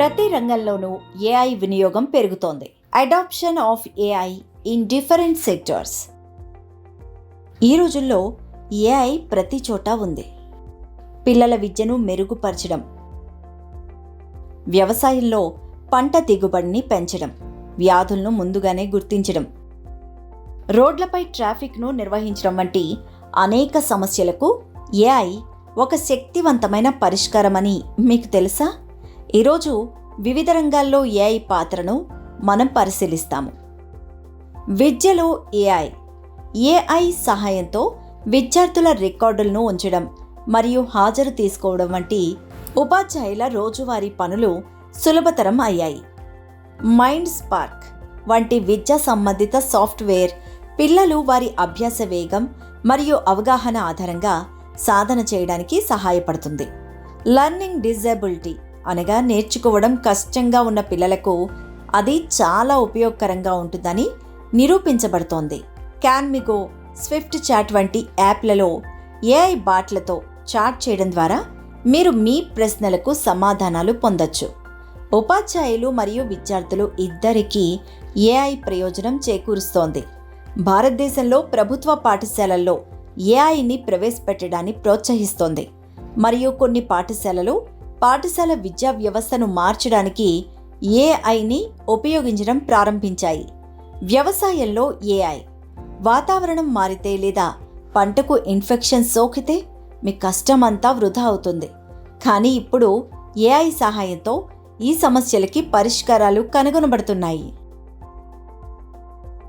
ప్రతి రంగంలోనూ ఏఐ వినియోగం పెరుగుతోంది. Adoption of AI in different sectors ఈ రోజుల్లో ఏఐ ప్రతి చోట ఉంది. పిల్లల విద్యను మెరుగుపరచడం. వ్యవసాయంలో పంట దిగుబడిని పెంచడం. వ్యాధులను ముందుగానే గుర్తించడం. రోడ్లపై ట్రాఫిక్ను నిర్వహించడం వంటి అనేక సమస్యలకు ఏఐ ఒక శక్తివంతమైన పరిష్కారమని మీకు తెలుసా? ఈరోజు వివిధ రంగాల్లో ఏఐ పాత్రను మనం పరిశీలిస్తాము. విద్యలో ఏఐ ఏఐ సహాయంతో విద్యార్థుల రికార్డులను ఉంచడం మరియు హాజరు తీసుకోవడం వంటి ఉపాధ్యాయుల రోజువారీ పనులు సులభతరం అయ్యాయి. మైండ్ స్పార్క్ వంటి విద్యా సంబంధిత సాఫ్ట్వేర్ పిల్లలు వారి అభ్యాస వేగం మరియు అవగాహన ఆధారంగా సాధన చేయడానికి సహాయపడుతుంది. లర్నింగ్ డిజబిలిటీ అనగా నేర్చుకోవడం కష్టంగా ఉన్న పిల్లలకు అది చాలా ఉపయోగకరంగా ఉంటుందని నిరూపించబడుతోంది. క్యాన్మిగో స్విఫ్ట్ చాట్ వంటి యాప్లలో ఏఐ బాట్లతో చాట్ చేయడం ద్వారా మీరు మీ ప్రశ్నలకు సమాధానాలు పొందొచ్చు. ఉపాధ్యాయులు మరియు విద్యార్థులు ఇద్దరికీ ఏఐ ప్రయోజనం చేకూరుస్తోంది. భారతదేశంలో ప్రభుత్వ పాఠశాలల్లో ఏఐని ప్రవేశపెట్టడాన్ని ప్రోత్సహిస్తోంది. మరియు కొన్ని పాఠశాలలు పాఠశాల విద్యా వ్యవస్థను మార్చడానికి ఏఐని ఉపయోగించడం ప్రారంభించాయి. వ్యవసాయంలో ఏఐ వాతావరణం మారితే లేదా పంటకు ఇన్ఫెక్షన్ సోకితే మీ కష్టమంతా వృధా అవుతుంది. కానీ ఇప్పుడు ఏఐ సహాయంతో ఈ సమస్యలకి పరిష్కారాలు కనుగొనబడుతున్నాయి.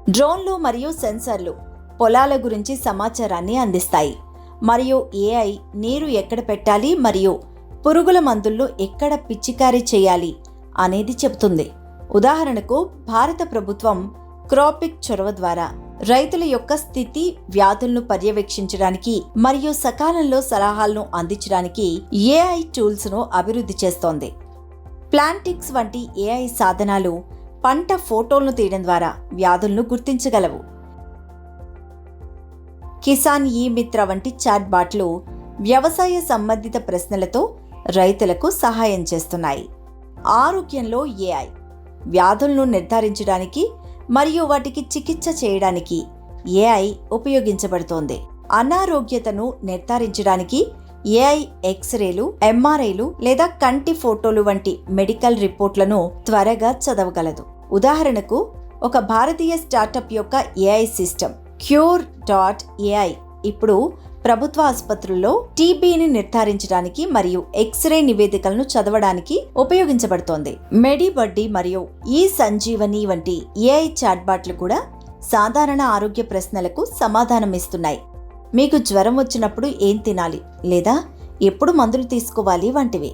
డ్రోన్లు మరియు సెన్సర్లు పొలాల గురించి సమాచారాన్ని అందిస్తాయి. మరియు ఏఐ నీరు ఎక్కడ పెట్టాలి మరియు పురుగుల మందుల్లో ఎక్కడ పిచికారీ చేయాలి అనేది చెబుతుంది. ఉదాహరణకు భారత ప్రభుత్వం క్రాపిక్ చొరవ ద్వారా రైతుల యొక్క స్థితి వ్యాధులను పర్యవేక్షించడానికి మరియు సకాలంలో సలహాలను అందించడానికి ఏఐ టూల్స్ను అభివృద్ధి చేస్తోంది. ప్లాంటిక్స్ వంటి ఏఐ సాధనాలు పంట ఫోటోలను తీయడం ద్వారా వ్యాధులను గుర్తించగలవు. కిసాన్ ఈ మిత్ర వంటి చాట్ బాట్లు వ్యవసాయ సంబంధిత ప్రశ్నలతో రైతులకు సహాయం చేస్తున్నాయి. ఆరోగ్యంలో ఏఐ వ్యాధులను నిర్ధారించడానికి మరియు వాటికి చికిత్స చేయడానికి ఏఐ ఉపయోగించబడుతోంది. అనారోగ్యతను నిర్ధారించడానికి ఏఐ ఎక్స్రేలు ఎంఆర్ఐలు లేదా కంటి ఫోటోలు వంటి మెడికల్ రిపోర్ట్లను త్వరగా చదవగలదు. ఉదాహరణకు ఒక భారతీయ స్టార్టప్ యొక్క AI system Qure dot AI ఇప్పుడు ప్రభుత్వ ఆసుపత్రుల్లో టీబీని నిర్ధారించడానికి మరియు ఎక్స్రే నివేదికలను చదవడానికి ఉపయోగించబడుతోంది. మెడిబడ్డి మరియు ఈ సంజీవని వంటి ఏఐ చాట్బాట్లు కూడా సాధారణ ఆరోగ్య ప్రశ్నలకు సమాధానమిస్తున్నాయి మీకు జ్వరం వచ్చినప్పుడు ఏం తినాలి? లేదా ఎప్పుడు మందులు తీసుకోవాలి వంటివి?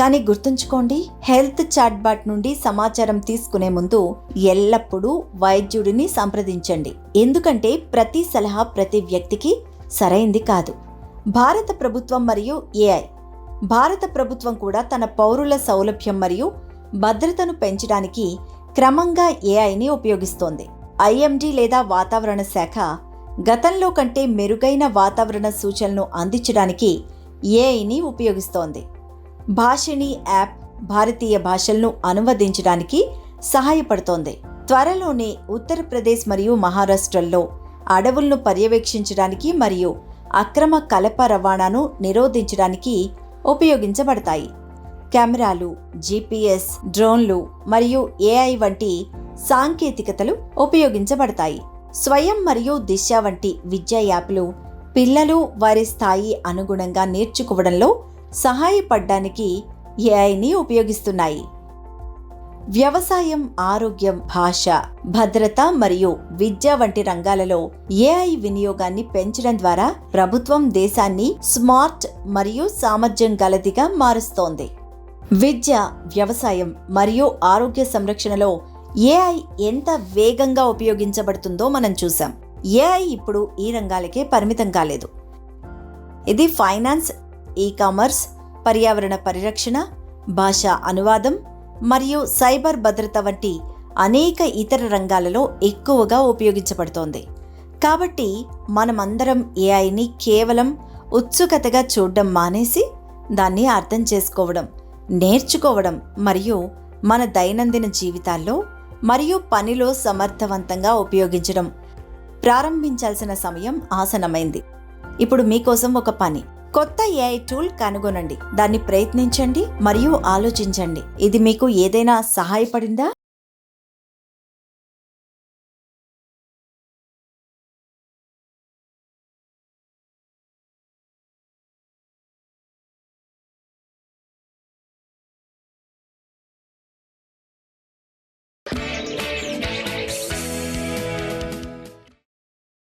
కానీ గుర్తుంచుకోండి హెల్త్ చాట్బాట్ నుండి సమాచారం తీసుకునే ముందు ఎల్లప్పుడూ వైద్యుడిని సంప్రదించండి. ఎందుకంటే ప్రతి సలహా ప్రతి వ్యక్తికి సరైంది కాదు. భారత ప్రభుత్వం మరియు ఏఐ. భారత ప్రభుత్వం కూడా తన పౌరుల సౌలభ్యం మరియు భద్రతను పెంచడానికి క్రమంగా ఏఐని ఉపయోగిస్తోంది. ఐఎండి లేదా వాతావరణ శాఖ గతంలో కంటే మెరుగైన వాతావరణ సూచనలను అందించడానికి ఏఐని ఉపయోగిస్తోంది. భాషిణి యాప్ భారతీయ భాషలను అనువదించడానికి సహాయపడుతోంది. త్వరలోనే ఉత్తరప్రదేశ్ మరియు మహారాష్ట్రల్లో అడవులను పర్యవేక్షించడానికి మరియు అక్రమ కలప రవాణాను నిరోధించడానికి ఉపయోగించబడతాయి. కెమెరాలు జీపీఎస్ డ్రోన్లు మరియు ఏఐ వంటి సాంకేతికతలు ఉపయోగించబడతాయి. స్వయం మరియు దిశ వంటి విద్యా యాప్లు పిల్లలు వారి స్థాయి అనుగుణంగా నేర్చుకోవడంలో సహాయపడడానికి ఏఐని ఉపయోగిస్తున్నాయి. వ్యవసాయం ఆరోగ్యం భాష భద్రత మరియు విద్య వంటి రంగాలలో ఏఐ వినియోగాన్ని పెంచడం ద్వారా ప్రభుత్వం దేశాన్ని స్మార్ట్ మరియు సామర్థ్యం గలదిగా మారుస్తోంది. విద్య వ్యవసాయం మరియు ఆరోగ్య సంరక్షణలో ఏఐ ఎంత వేగంగా ఉపయోగించబడుతుందో మనం చూసాం ఏఐ ఇప్పుడు ఈ రంగాలకే పరిమితం కాలేదు. ఇది ఫైనాన్స్ ఈ కామర్స్ పర్యావరణ పరిరక్షణ భాష అనువాదం మరియు సైబర్ భద్రత వంటి అనేక ఇతర రంగాలలో ఎక్కువగా ఉపయోగించబడుతోంది. కాబట్టి మనమందరం ఏఐని కేవలం ఉత్సుకతగా చూడడం మానేసి దాన్ని అర్థం చేసుకోవడం నేర్చుకోవడం మరియు మన దైనందిన జీవితాల్లో మరియు పనిలో సమర్థవంతంగా ఉపయోగించడం ప్రారంభించాల్సిన సమయం ఆసనమైంది ఇప్పుడు మీకోసం ఒక పని. కొత్త ఏఐ టూల్ కనుగొనండి. దాన్ని ప్రయత్నించండి మరియు ఆలోచించండి. ఇది మీకు ఏదైనా సహాయపడిందా?